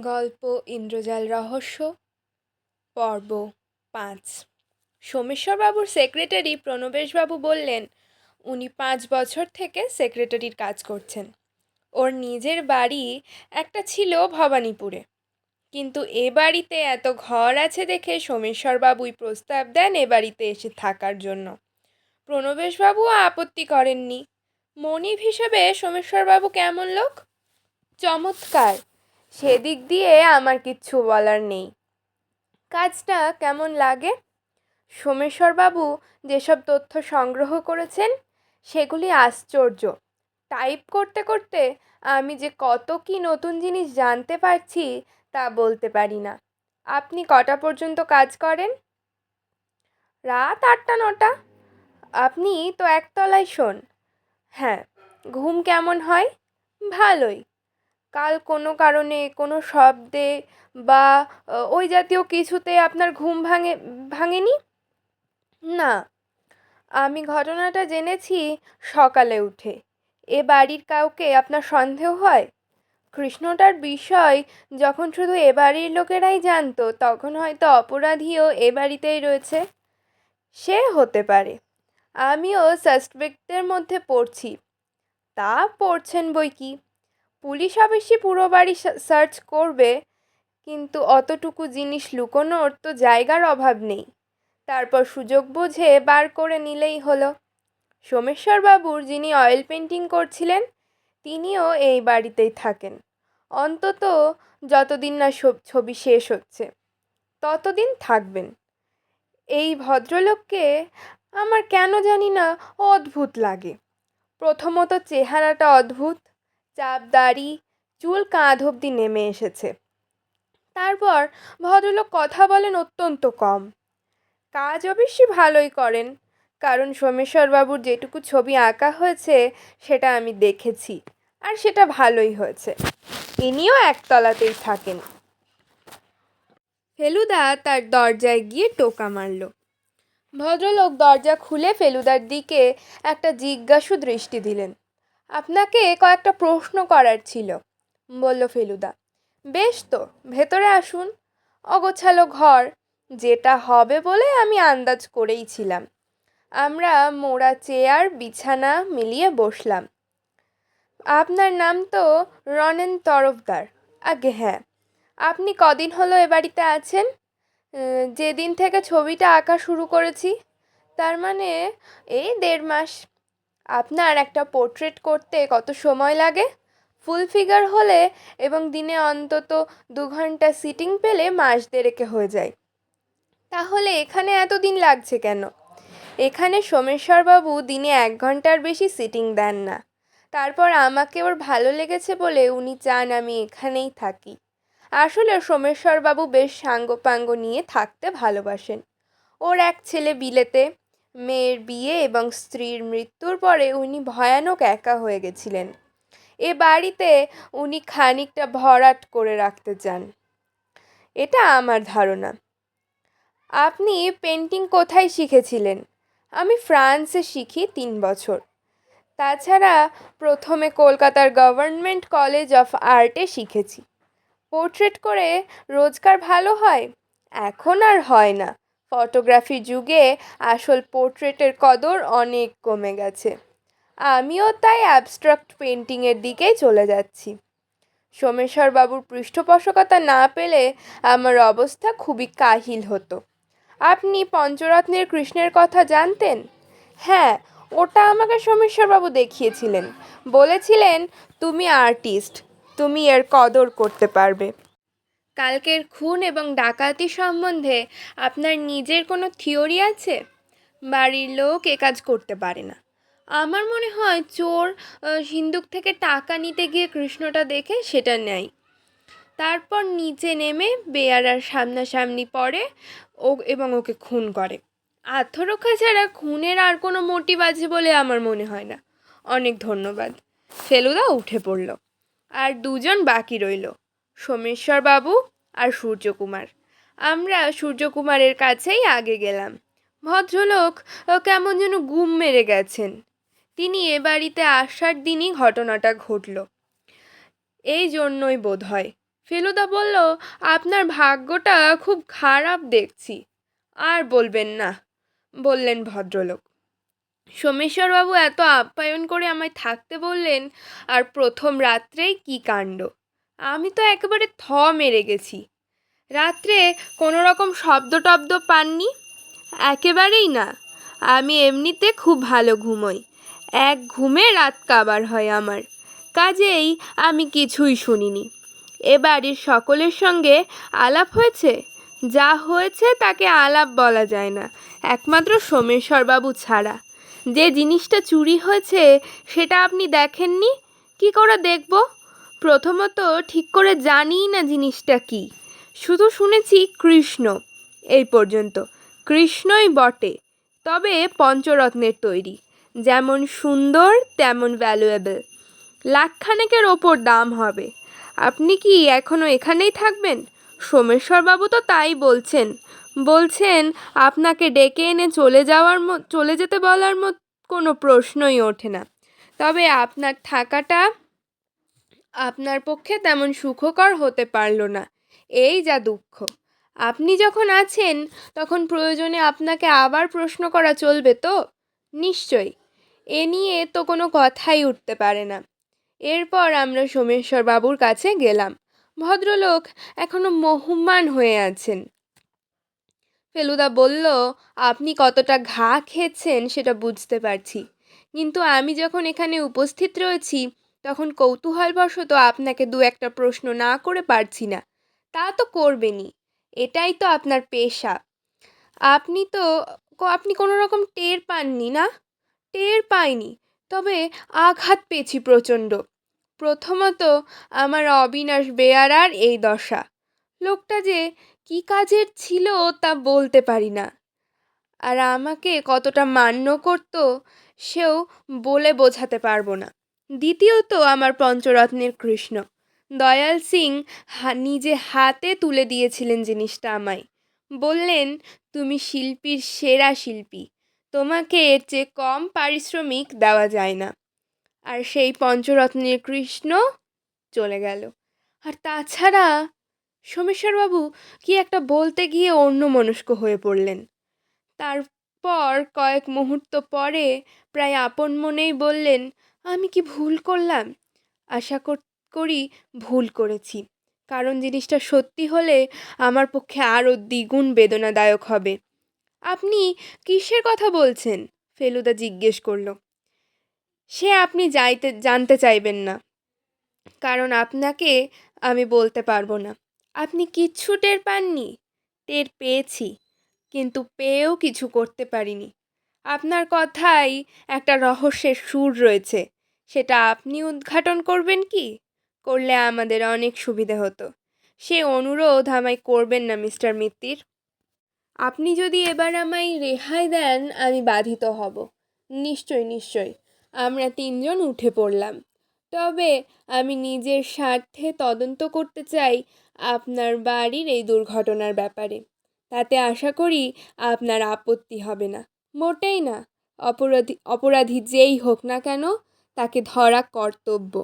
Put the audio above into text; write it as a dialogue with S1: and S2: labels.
S1: গল্প, ইন্দ্রজাল রহস্য। পর্ব পাঁচ। সোমেশ্বরবাবুর সেক্রেটারি প্রণবেশবাবু বললেন, উনি পাঁচ বছর থেকে সেক্রেটারির কাজ করছেন। ওর নিজের বাড়ি একটা ছিল ভবানীপুরে। কিন্তু এ বাড়িতে এত ঘর আছে দেখে সোমেশ্বরবাবুই প্রস্তাব দেন এ বাড়িতে এসে থাকার জন্য। প্রণবেশবাবুও আপত্তি করেননি। মনিব হিসেবে সোমেশ্বরবাবু কেমন লোক? চমৎকার। সেদিক দিয়ে আমার কিচ্ছু বলার নেই। কাজটা কেমন লাগে? সোমেশ্বরবাবু যেসব তথ্য সংগ্রহ করেছেন, সেগুলি আশ্চর্য। টাইপ করতে করতে আমি যে কত কি নতুন জিনিস জানতে পারছি, তা বলতে পারি না। আপনি কটা পর্যন্ত কাজ করেন? রাত আটটা, নটা। আপনি তো একতলায় শোন। হ্যাঁ ঘুম কেমন হয়? ভালোই। কাল কোনো কারণে, কোনো শব্দে বা ওই জাতীয় কিছুতে আপনার ঘুম ভাঙে, ভাঙেনি? না। আমি ঘটনাটা জেনেছি সকালে উঠে। এ বাড়ির কাউকে আপনার সন্দেহ হয়? কৃষ্ণটার বিষয় যখন শুধু এ বাড়ির লোকেরাই জানতো, তখন হয়তো অপরাধীও এ বাড়িতেই রয়েছে। সে হতে পারে। আমিও সাসপেক্টদের মধ্যে পড়ছি। তা পড়ছেন বই কি? পুলিশ অবশ্যই পুরো বাড়ি সার্চ করবে, কিন্তু অতটুকু জিনিস লুকোনোর তো জায়গার অভাব নেই। তারপর সুযোগ বুঝে বার করে নিলেই হলো। সোমেশ্বরবাবুর যিনি অয়েল পেন্টিং করছিলেন, তিনিও এই বাড়িতেই থাকেন। অন্তত যতদিন না ছবি শেষ হচ্ছে, ততদিন থাকবেন। এই ভদ্রলোককে আমার কেন জানি না অদ্ভুত লাগে। প্রথমত চেহারাটা অদ্ভুত চাপ দাড়ি চুল কাঁধ অবধি নেমে এসেছে। তারপর ভদ্রলোক কথা বলেন অত্যন্ত কম। কাজ অবশ্যই ভালোই করেন, কারণ সোমেশ্বরবাবুর যেটুকু ছবি আঁকা হয়েছে, সেটা আমি দেখেছি, আর সেটা ভালোই হয়েছে। ইনিও একতলাতেই থাকেন। ফেলুদা তার দরজায় গিয়ে টোকা মারল। ভদ্রলোক দরজা খুলে ফেলুদার দিকে একটা জিজ্ঞাসু দৃষ্টি দিলেন। আপনাকে কয়েকটা প্রশ্ন করার ছিল, বলল ফেলুদা। বেশ তো, ভেতরে আসুন। অগোছালো ঘর, যেটা হবে বলে আমি আন্দাজ করেই ছিলাম। আমরা মোড়া চেয়ার, বিছানা মিলিয়ে বসলাম। আপনার নাম তো রনেন তরফদার। আগে হ্যাঁ আপনি কদিন হলো এ বাড়িতে আছেন? যেদিন থেকে ছবিটা আঁকা শুরু করেছি, তার মানে এই দেড় মাস আপনার একটা পোর্ট্রেট করতে কত সময় লাগে? ফুল ফিগার হলে এবং দিনে অন্তত দু ঘণ্টা সিটিং পেলে মাস দেড়েকে হয়ে যায়। তাহলে এখানে এতদিন লাগছে কেন? এখানে সোমেশ্বরবাবু দিনে এক ঘণ্টার বেশি সিটিং দেন না। তারপর আমাকে ওর ভালো লেগেছে বলে উনি চান আমি এখানেই থাকি। আসলে সোমেশ্বরবাবু বেশ সাঙ্গপাঙ্গ নিয়ে থাকতে ভালোবাসেন। ওর এক ছেলে বিলেতে মেয়ের বিয়ে এবং স্ত্রীর মৃত্যুর পরে উনি ভয়ানক একা হয়ে গেছিলেন। এ বাড়িতে উনি খানিকটা ভরাট করে রাখতে চান। এটা আমার ধারণা। আপনি পেন্টিং কোথায় শিখেছিলেন? আমি ফ্রান্সে শিখি তিন বছর। তাছাড়া প্রথমে কলকাতার গভর্নমেন্ট কলেজ অফ আর্টে শিখেছি। পোর্ট্রেট করে রোজগার ভালো হয়? এখন আর হয় না। ফটোগ্রাফি যুগে আসল পোর্ট্রেটের কদর অনেক কমে গেছে। আমিও তাই অ্যাবস্ট্রাক্ট পেন্টিংয়ের দিকেই চলে যাচ্ছি। সোমেশ্বরবাবুর পৃষ্ঠপোষকতা না পেলে আমার অবস্থা খুবই কাহিল হতো। আপনি পঞ্চরত্নের কৃষ্ণের কথা জানতেন? হ্যাঁ ওটা আমাকে সোমেশ্বরবাবু দেখিয়েছিলেন। বলেছিলেন, তুমি আর্টিস্ট তুমি এর কদর করতে পারবে। কালকের খুন এবং ডাকাতি সম্বন্ধে আপনার নিজের কোনো থিওরি আছে? বাড়ির লোক এ কাজ করতে পারে না। আমার মনে হয় চোর সিন্দুক থেকে টাকা নিতে গিয়ে কৃষ্ণটা দেখে সেটা নেয়। তারপর নিচে নেমে বেয়ারার সামনাসামনি পড়ে ও, এবং ওকে খুন করে। আত্মরক্ষা ছাড়া খুনের আর কোনো মোটিভ আছে বলে আমার মনে হয় না। অনেক ধন্যবাদ। ফেলুদা উঠে পড়ল। আর দুজন বাকি রইল। সোমেশ্বর বাবু আর সূর্যকুমার। আমরা সূর্যকুমারের কাছেই আগে গেলাম। ভদ্রলোক কেমন যেন গুম মেরে গেছেন। তিনি এ বাড়িতে আসার দিনই ঘটনাটা ঘটল। এই জন্যই বোধ হয়। ফেলুদা বলল, আপনার ভাগ্যটা খুব খারাপ দেখছি। আর বলবেন না, বললেন ভদ্রলোক। সোমেশ্বরবাবু এত আপ্যায়ন করে আমায় থাকতে বললেন, আর প্রথম রাত্রেই কী কাণ্ড। আমি তো একেবারে থ মেরে গেছি। রাত্রে কোনো রকম শব্দ টব্দ পাননি? একেবারেই না। আমি এমনিতে খুব ভালো ঘুমোই। এক ঘুমে রাত কাবার হয় আমার। কাজেই আমি কিছুই শুনিনি। এ বাড়ির সকলের সঙ্গে আলাপ হয়েছে? যা হয়েছে তাকে আলাপ বলা যায় না। একমাত্র সোমেশ্বরবাবু ছাড়া। যে জিনিসটা চুরি হয়েছে সেটা আপনি দেখেননি? কি করে দেখব? প্রথমত ঠিক করে জানিই না জিনিসটা কি। শুধু শুনেছি কৃষ্ণ, এই পর্যন্ত। কৃষ্ণই বটে, তবে পঞ্চরত্নের তৈরি। যেমন সুন্দর, তেমন ভ্যালুয়েবল লাখখানেকের ওপর দাম হবে। আপনি কি এখনও এখানেই থাকবেন? সোমেশ্বরবাবু তো তাই বলছেন। বলছেন, আপনাকে ডেকে এনে চলে যাওয়ার চলে যেতে বলার মত কোনো প্রশ্নই ওঠে না। তবে আপনার থাকাটা আপনার পক্ষে তেমন সুখকর হতে পারল না। এই যা দুঃখ। আপনি যখন আছেন, তখন প্রয়োজনে আপনাকে আবার প্রশ্ন করা চলবে তো? নিশ্চয়ই। এ নিয়ে তো কোনো কথাই উঠতে পারে না। এরপর আমরা সোমেশ্বর বাবুর কাছে গেলাম। ভদ্রলোক এখনও মোহমান হয়ে আছেন। ফেলুদা বলল, আপনি কতটা ঘা খেয়েছেন সেটা বুঝতে পারছি। কিন্তু আমি যখন এখানে উপস্থিত রয়েছি তখন কৌতূহলবশত আপনাকে দু একটা প্রশ্ন না করে পারছি না। তা তো করবেনই। এটাই তো আপনার পেশা। আপনি তো আপনি কোনো রকম টের পাননি না? টের পাইনি। তবে আঘাত পেয়েছি প্রচণ্ড। প্রথমত আমার অবিনাশ বেয়ারার এই দশা। লোকটা যে কী কাজের ছিল তা বলতে পারি না। আর আমাকে কতটা মান্য করত সেও বলে বোঝাতে পারব না। দ্বিতীয়ত আমার পঞ্চরত্নের কৃষ্ণ। দয়াল সিং নিজে হাতে তুলে দিয়েছিলেন জিনিসটা আমায়। বললেন, তুমি শিল্পীর সেরা শিল্পী। তোমাকে এর চেয়ে কম পারিশ্রমিক দেওয়া যায় না। আর সেই পঞ্চরত্নের কৃষ্ণ চলে গেল। আর তাছাড়া সোমেশ্বরবাবু কি একটা বলতে গিয়ে অন্য মনস্ক হয়ে পড়লেন। তারপর কয়েক মুহূর্ত পরে প্রায় আপন মনেই বললেন, আমি কি ভুল করলাম? আশা করি ভুল করেছি। কারণ জিনিসটা সত্যি হলে আমার পক্ষে আরও দ্বিগুণ বেদনাদায়ক হবে। আপনি কিসের কথা বলছেন? ফেলুদা জিজ্ঞেস করল। সে আপনি যাইতে, জানতে চাইবেন না। কারণ আপনাকে আমি বলতে পারব না। আপনি কিচ্ছু টের পাননি। টের পেয়েছি। কিন্তু পেয়েও কিছু করতে পারিনি। আপনার কথাই একটা রহস্যের সুর রয়েছে। সেটা আপনি উদ্ঘাটন করবেন কি? করলে আমাদের অনেক সুবিধে হতো। সে অনুরোধ আমায় করবেন না, মিস্টার মিত্তির। আপনি যদি এবার আমায় রেহাই দেন, আমি বাধিত হব। নিশ্চয় নিশ্চয়। আমরা তিনজন উঠে পড়লাম। তবে আমি নিজের স্বার্থে তদন্ত করতে চাই আপনার বাড়ির এই দুর্ঘটনার ব্যাপারে। তাতে আশা করি আপনার আপত্তি হবে না। মোটেই না। অপরাধী অপরাধী যেই হোক না কেন, তাকে ধরা কর্তব্য।